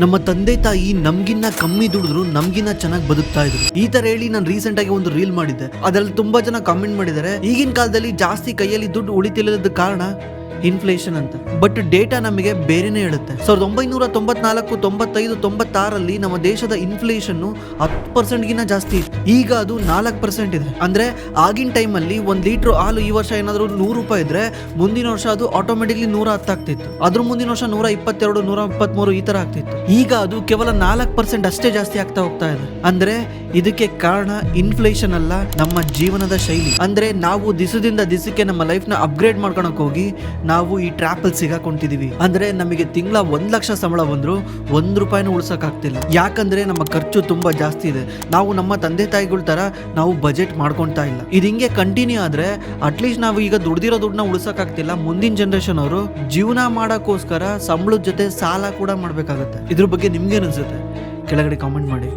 ನಮ್ಮ ತಂದೆ ತಾಯಿ ನಮ್ಗಿನ್ನ ಕಮ್ಮಿ ದುಡಿದ್ರು, ನಮ್ಗಿನ್ನ ಚೆನ್ನಾಗಿ ಬದುಕ್ತಾ ಇದ್ರು. ಈ ತರ ಹೇಳಿ ನಾನು ರೀಸೆಂಟ್ ಆಗಿ ಒಂದು ರೀಲ್ ಮಾಡಿದ್ದೆ. ಅದ್ರಲ್ಲಿ ತುಂಬಾ ಜನ ಕಾಮೆಂಟ್ ಮಾಡಿದ್ದಾರೆ. ಈಗಿನ ಕಾಲದಲ್ಲಿ ಜಾಸ್ತಿ ಕೈಯಲ್ಲಿ ದುಡ್ಡು ಉಳಿತಿಲ್ಲದ ಕಾರಣ ಇನ್ಫ್ಲೇಷನ್ ಅಂತ. ಬಟ್ ಡೇಟಾ ನಮಗೆ ಬೇರೆನೇ ಹೇಳುತ್ತೆ. ಸಾವಿರದ ಒಂಬೈನೂರ ತೊಂಬತ್ನಾಲ್ಕು ತೊಂಬತ್ತೈದು, ತೊಂಬತ್ತಾರಲ್ಲಿ ನಮ್ಮ ದೇಶದ ಇನ್ಫ್ಲೇಷನ್ ಹತ್ತು ಪರ್ಸೆಂಟ್ಗಿಂತ ಜಾಸ್ತಿ ಇತ್ತು. ಈಗ ಅದು ನಾಲ್ಕು ಪರ್ಸೆಂಟ್ ಇದೆ. ಅಂದ್ರೆ ಆಗಿನ ಟೈಮಲ್ಲಿ ಒಂದು ಲೀಟ್ರ್ ಹಾಲು ಈ ವರ್ಷ ಏನಾದರೂ ನೂರು ರೂಪಾಯಿ ಇದ್ರೆ ಮುಂದಿನ ವರ್ಷ ಅದು ಆಟೋಮೆಟಿಕ್ಲಿ ನೂರ ಹತ್ತಾಗ್ತಿತ್ತು ಅದ್ರ ಮುಂದಿನ ವರ್ಷ ನೂರ ಇಪ್ಪತ್ತೆರಡು ನೂರ ಇಪ್ಪತ್ಮೂರು ಈ ತರ ಆಗ್ತಿತ್ತು. ಈಗ ಅದು ಕೇವಲ ನಾಲ್ಕು ಪರ್ಸೆಂಟ್ ಅಷ್ಟೇ ಜಾಸ್ತಿ ಆಗ್ತಾ ಹೋಗ್ತಾ ಇದೆ. ಅಂದ್ರೆ ಇದಕ್ಕೆ ಕಾರಣ ಇನ್ಫ್ಲೇಷನ್ ಅಲ್ಲ, ನಮ್ಮ ಜೀವನದ ಶೈಲಿ. ಅಂದ್ರೆ ನಾವು ದಿಸದಿಂದ ದಿಸಕ್ಕೆ ನಮ್ಮ ಲೈಫ್ನ ಅಪ್ಗ್ರೇಡ್ ಮಾಡ್ಕೊಳಕ್ ಹೋಗಿ ನಾವು ಈ ಟ್ರಾಪ್ ಅಲ್ಲಿ ಸಿಗಾಕೊಂತಿದೀವಿ ಅಂದ್ರೆ ನಮಗೆ ತಿಂಗಳ ಒಂದ್ ಲಕ್ಷ ಸಂಬಳ ಬಂದ್ರು ಒಂದ್ ರೂಪಾಯಿನೂ ಉಳ್ಸಕ್ ಆಗ್ತಿಲ್ಲ. ಯಾಕಂದ್ರೆ ನಮ್ಮ ಖರ್ಚು ತುಂಬಾ ಜಾಸ್ತಿ ಇದೆ. ನಾವು ನಮ್ಮ ತಂದೆ ತಾಯಿಗಳ ತರ ನಾವು ಬಜೆಟ್ ಮಾಡ್ಕೊಂತಾ ಇಲ್ಲ. ಇದು ಹಿಂಗೆ ಕಂಟಿನ್ಯೂ ಆದ್ರೆ ಅಟ್ಲೀಸ್ಟ್ ನಾವು ಈಗ ದುಡ್ದಿರೋ ದುಡ್ಡನ್ನ ಉಳ್ಸಕ್ ಆಗ್ತಿಲ್ಲ. ಮುಂದಿನ ಜನರೇಷನ್ ಅವರು ಜೀವನ ಮಾಡಕ್ಕೋಸ್ಕರ ಸಂಬಳದ ಜೊತೆ ಸಾಲ ಕೂಡ ಮಾಡ್ಬೇಕಾಗತ್ತೆ. ಇದ್ರ ಬಗ್ಗೆ ನಿಮ್ಗೇನ್ ಅನ್ಸುತ್ತೆ? ಕೆಳಗಡೆ ಕಾಮೆಂಟ್ ಮಾಡಿ.